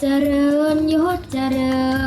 เจริญยศเจริญ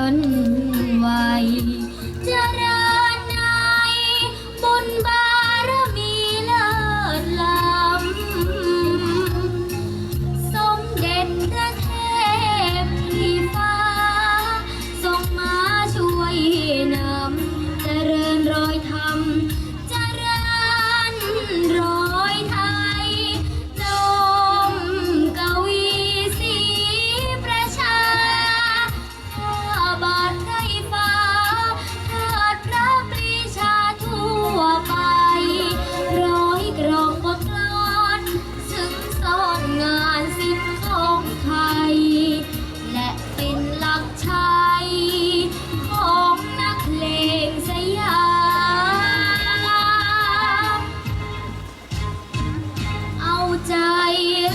ใจ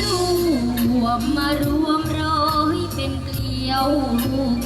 รวมมารวมร้อยเป็นเกลียวลูก